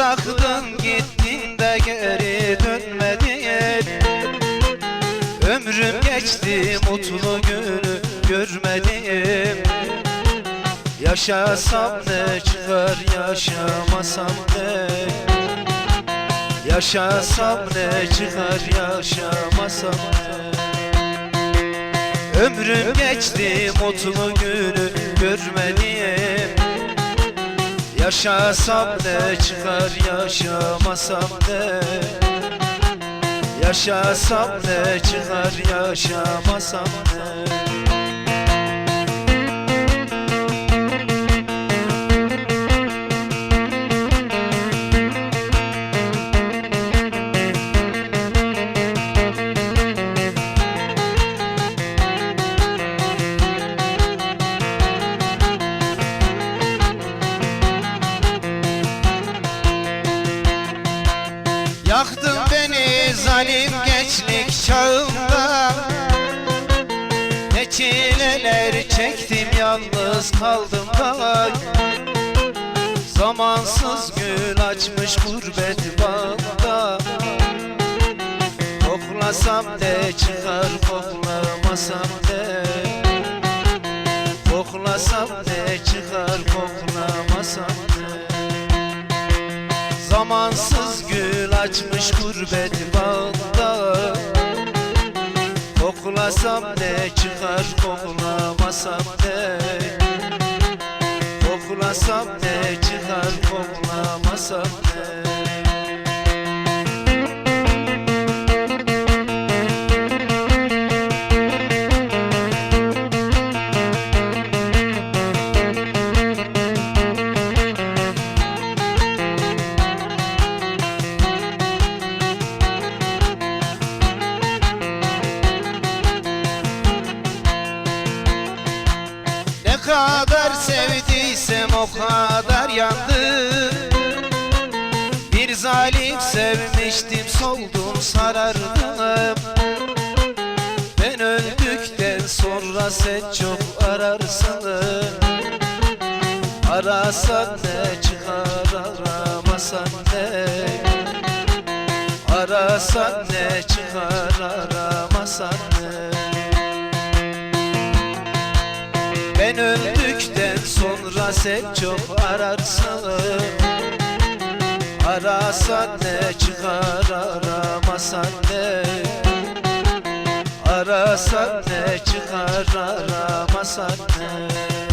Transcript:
Bıraktın gittin de geri dönmedin. Ömrüm geçti mutlu günü görmedim. Yaşasam ne çıkar yaşamasam ne? Yaşasam ne çıkar yaşamasam ne? Ömrüm geçti mutlu günü görmedim. Yaşasam ne çıkar yaşamasam ne Yaşasam ne çıkar yaşamasam ne zalim gençlik çağımda Ne çileler çektim yalnız kaldım da Zamansız gül açmış gurbet bağında Koklasam ne çıkar koklamasam ne Koklasam ne çıkar koklamasam açmış gurbet bağında Koklasam ne çıkar koklamasam ne? Koklasam ne çıkar koklamasam Ne kadar sevdiysem o kadar yandım. Bir zalim sevmiştim soldum sarardım. Ben öldükten sonra sen çok ararsın. Arasan ne çıkar aramasan ne? Arasan ne çıkar aramasan ne Ben öldükten sonra sen çok ararsın. Arasan ne çıkar aramasan ne? Arasan ne çıkar aramasan ne